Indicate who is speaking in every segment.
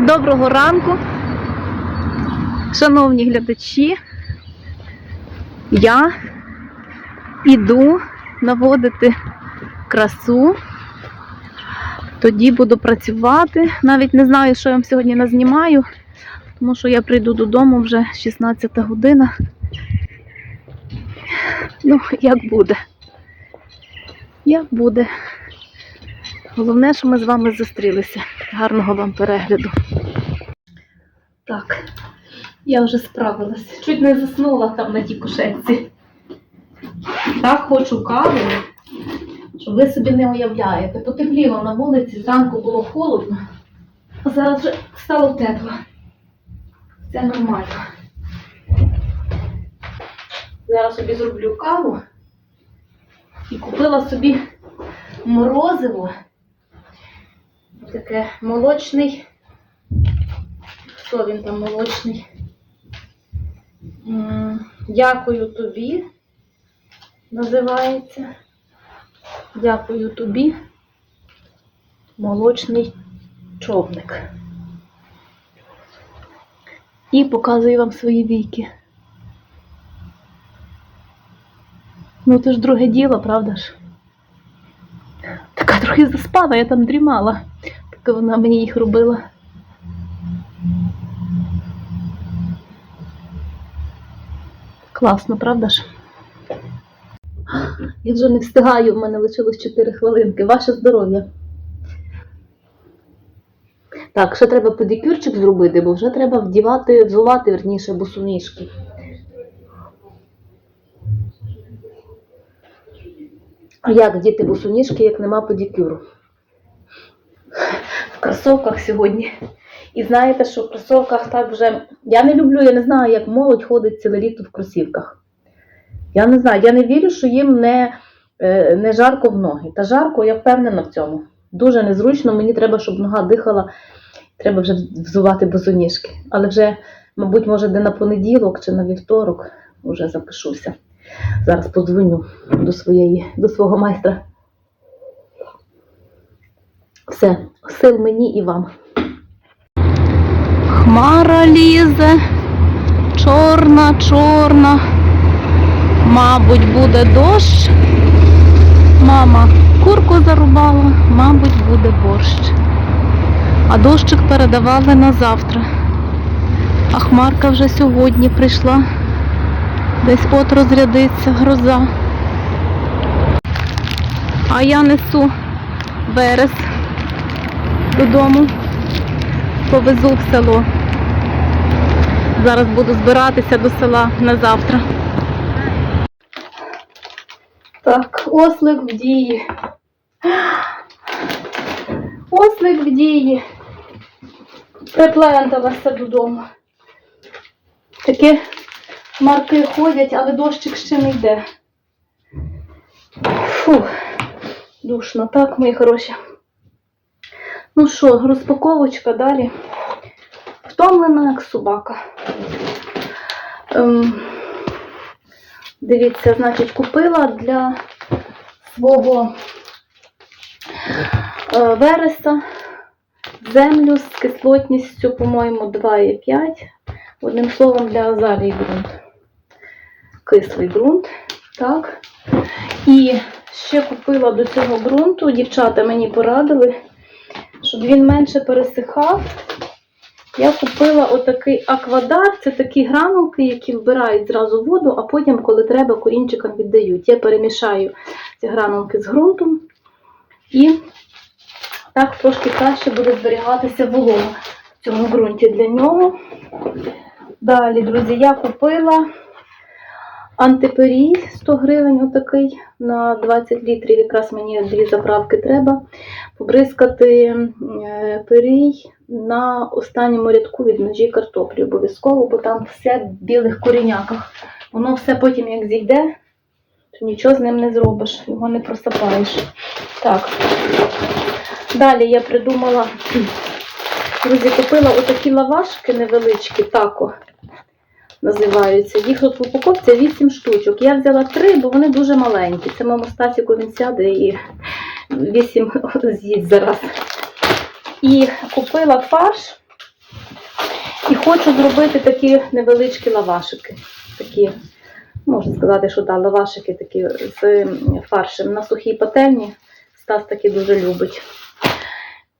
Speaker 1: Доброго ранку, шановні глядачі. Я іду наводити красу. Тоді буду працювати. Навіть не знаю, що я вам сьогодні назнімаю, тому що я прийду додому вже 16 година. Ну, як буде. Як буде. Головне, що ми з вами зустрілися. Гарного вам перегляду. Так, я вже справилась. Чуть не заснула там на тій кушетці. Так хочу каву, що ви собі не уявляєте. Потепліло на вулиці, зранку було холодно, а зараз вже стало тепло. Це нормально. Зараз собі зроблю каву і купила собі морозиво. Таке молочний. Хто він там молочний? Дякую тобі. Називається. Дякую тобі. Молочний човник. І показую вам свої віки. Ну, це ж друге діло, правда ж? Така трохи заспала, я там дрімала, поки вона мені їх робила. Класно, правда ж? Я вже не встигаю, в мене лишилось 4 хвилинки. Ваше здоров'я. Так, ще треба педикюрчик зробити, бо вже треба вдівати, взувати, верніше, босоніжки. А як діти босоніжки, як нема педикюру? В кросовках сьогодні. І знаєте, що в кросовках так вже. Я не люблю, я не знаю, як молодь ходить ціле літо в кросівках. Я не знаю, я не вірю, що їм не, е, не жарко в ноги. Та жарко, я впевнена в цьому. Дуже незручно, мені треба, щоб нога дихала, треба вже взувати босоніжки. Але вже, мабуть, може, де на понеділок чи на вівторок вже запишуся. Зараз подзвоню до своєї, до свого майстра. Все, сил мені і вам. Хмара лізе, чорна, чорна. Мабуть, буде дощ. Мама курку зарубала, мабуть, буде борщ. А дощик передавали на завтра. А хмарка вже сьогодні прийшла. Десь от розрядиться гроза. А я несу верес додому, повезу в село. Зараз буду збиратися до села на завтра. Так, ослик в дії. Ослик в дії. Припленталася додому. Такі марки ходять, але дощик ще не йде. Фу, душно, так, мої хороші. Ну що, розпаковочка далі. Втомлена, як собака. Ем, дивіться, значить, купила для свого е, вереса землю з кислотністю, по-моєму, 2,5. Одним словом, для азалії ґрунт. Кислий ґрунт. Так. І ще купила до цього ґрунту, дівчата мені порадили, щоб він менше пересихав. Я купила отакий аквадар, це такі гранулки, які вбирають зразу воду, а потім, коли треба, корінчикам віддають. Я перемішаю ці гранулки з ґрунтом і так трошки краще буде зберігатися волога в цьому ґрунті для нього. Далі, друзі, я купила антиперій 100 гривень, отакий на 20 літрів. Якраз мені дві заправки треба. Побризкати е, перій на останньому рядку від ножі картоплі обов'язково, бо там все в білих коріняках. Воно все потім як зійде, то нічого з ним не зробиш, його не просапаєш. Так. Далі я придумала, друзі, купила отакі лавашки невеличкі, тако називаються. Їх тут в упаковці 8 штучок. Я взяла 3, бо вони дуже маленькі. Це моєму Стасіку він сяде і 8 з'їсть зараз. І купила фарш І хочу зробити такі невеличкі лавашики. Такі, можна сказати, що да, лавашики такі з фаршем на сухій пательні. Стас таки дуже любить.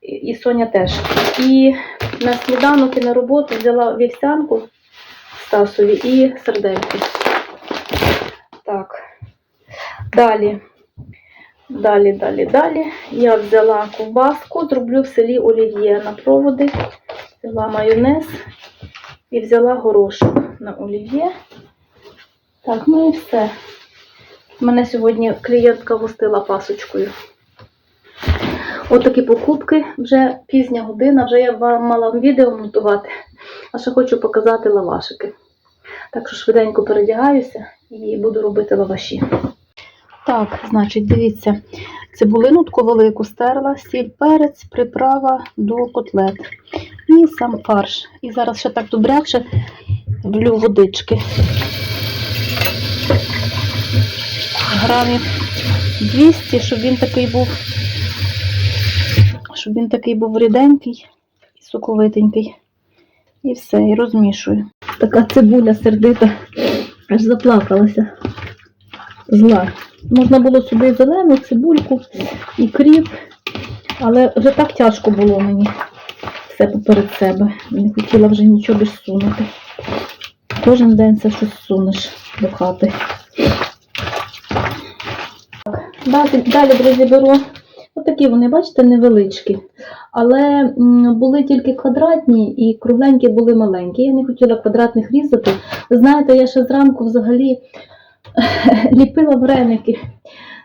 Speaker 1: І- І Соня теж. І на сніданок і на роботу взяла вівсянку Стасові і сердельки. Так. Далі. Далі, далі, далі. Я взяла ковбаску, зроблю в селі олів'є на проводи. Взяла майонез і взяла горошок на олів'є. Так, ну і все. Мене сьогодні клієнтка гостила пасочкою. От покупки, вже пізня година, вже я вам мала відео монтувати, а ще хочу показати лавашики. Так що швиденько передягаюся і буду робити лаваші. Так, значить, дивіться, цибулину таку велику стерла, сіль, перець, приправа до котлет. І сам фарш. І зараз ще так добряче влю водички. Грамів 200, щоб він такий був, він такий був ріденький і соковитенький. І все, і розмішую. Така цибуля сердита, аж заплакалася. Зла. Можна було сюди зелену цибульку і кріп, але вже так тяжко було мені все поперед себе. Не хотіла вже нічого більш сунути. Кожен день це щось сунеш до хати. Далі, друзі, беру отакі вони, бачите, невеличкі. Але були тільки квадратні і кругленькі були маленькі. Я не хотіла квадратних різати. Знаєте, я ще зранку взагалі ліпила вареники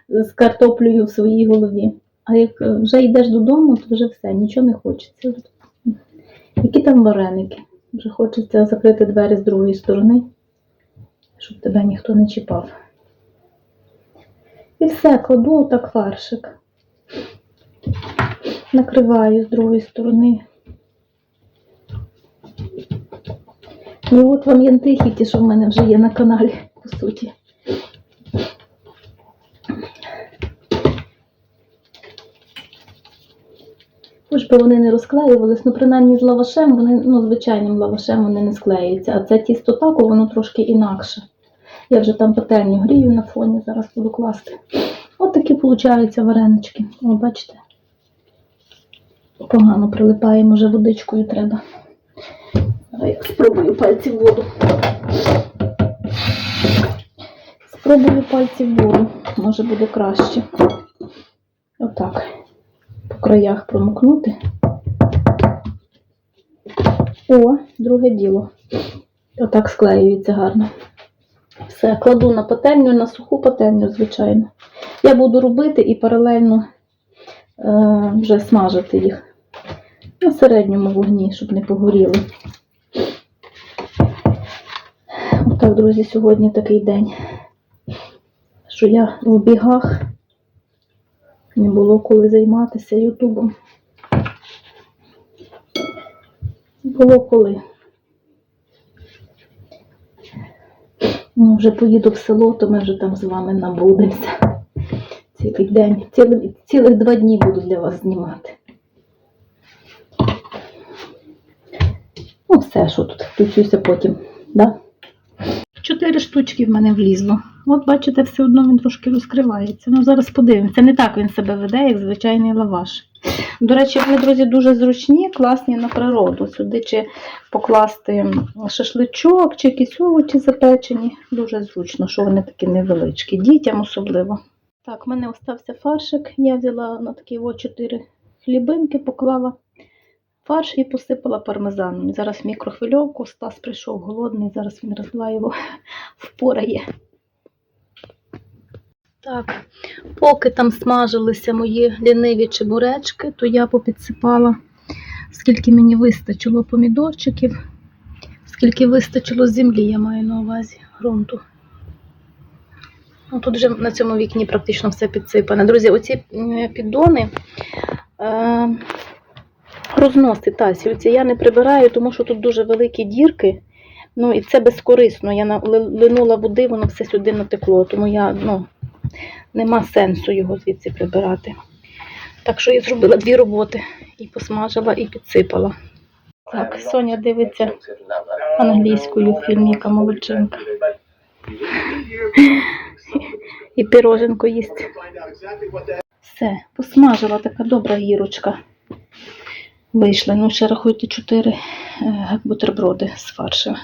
Speaker 1: з картоплею в своїй голові. А як вже йдеш додому, то вже все, нічого не хочеться. Які там вареники? Вже хочеться закрити двері з другої сторони, щоб тебе ніхто не чіпав. І все, кладу отак фаршик. Накриваю з другої сторони. І от вам янтихи, ті, що в мене вже є на каналі, по суті. Хоч би вони не розклеювались, ну принаймні з лавашем, вони, ну, звичайним лавашем вони не склеюються, а це тісто тако, воно трошки інакше. Я вже там пательню грію на фоні, зараз буду класти. От такі получаються варенички. О, бачите? Погано прилипає, може водичкою треба. Зараз я спробую пальці в воду. Спробую пальці в воду, може буде краще. Отак. По краях промокнути. О, друге діло. Отак склеюється гарно. Все, кладу на пательню, на суху пательню, звичайно. Я буду робити і паралельно вже смажити їх на середньому вогні, щоб не погоріли. Отак, друзі, сьогодні такий день, що я в бігах не було коли займатися Ютубом. Було коли. Ну, вже поїду в село, то ми вже там з вами набудемося. Цілий день, цілий, цілих два дні буду для вас знімати. Ну, все, що тут, включуся потім, да? Чотири штучки в мене влізло. От, бачите, все одно він трошки розкривається. Ну, зараз подивимося. Не так він себе веде, як звичайний лаваш. До речі, вони, друзі, дуже зручні, класні на природу. Сюди чи покласти шашличок, чи якісь овочі запечені. Дуже зручно, що вони такі невеличкі. Дітям особливо. Так, в мене остався фаршик. Я взяла на такі от чотири хлібинки, поклала фарш і посипала пармезаном. Зараз мікрохвильовку. Стас прийшов голодний, зараз він розлає його впорає. Так, поки там смажилися мої ліниві чебуречки, то я попідсипала, скільки мені вистачило помідорчиків, скільки вистачило землі, я маю на увазі ґрунту. Ну, тут вже на цьому вікні практично все підсипане. Друзі, оці піддони е, розноси тасі, оці я не прибираю, тому що тут дуже великі дірки. Ну і це безкорисно. Я налинула води, воно все сюди натекло, тому я, ну, нема сенсу його звідси прибирати. Так що я зробила дві роботи і посмажила, і підсипала. Так, Соня дивиться англійською фільм, яка молодчинка. І піроженко їсть. Все, посмажила така добра гірочка. Вийшли. Ну, ще рахуйте чотири е, бутерброди з фаршем.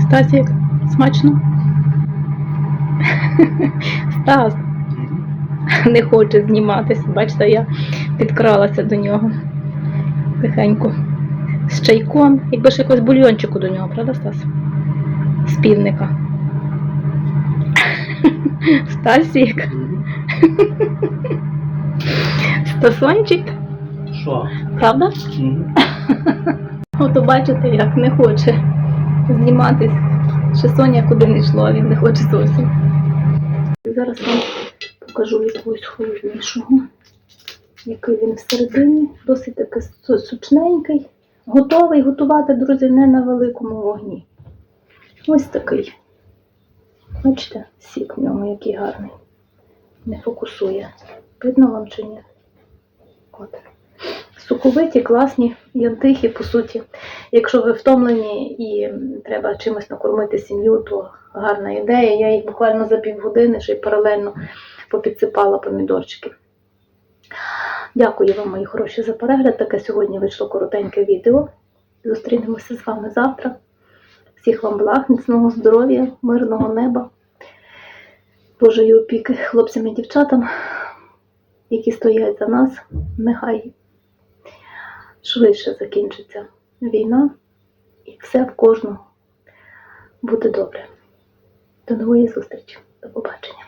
Speaker 1: Стасік, смачно? Стас не хоче зніматися. Бачите, я підкралася до нього тихенько. З чайком. Якби ж якось бульйончику до нього, правда, Стас? З півника. Стасік. Стасончик,
Speaker 2: Що?
Speaker 1: правда? Ото бачите, як не хоче зніматись. Ще Соня куди не йшло, а він не хоче зовсім. Зараз вам покажу якогось холоднішого, який він всередині, досить таки су- сучненький. Готовий готувати, друзі, не на великому вогні. Ось такий. Бачите, сік в ньому який гарний. Не фокусує. Видно вам чи ні? От. Соковиті, класні, янтихи, по суті. Якщо ви втомлені і треба чимось накормити сім'ю, то гарна ідея. Я їх буквально за півгодини ще й паралельно попідсипала помідорчики. Дякую вам, мої хороші, за перегляд. Таке сьогодні вийшло коротеньке відео. Зустрінемося з вами завтра. Всіх вам благ, міцного здоров'я, мирного неба, Божої опіки хлопцям і дівчатам, які стоять за нас. Нехай швидше закінчиться війна і все в кожного буде добре. До нової зустрічі. До побачення.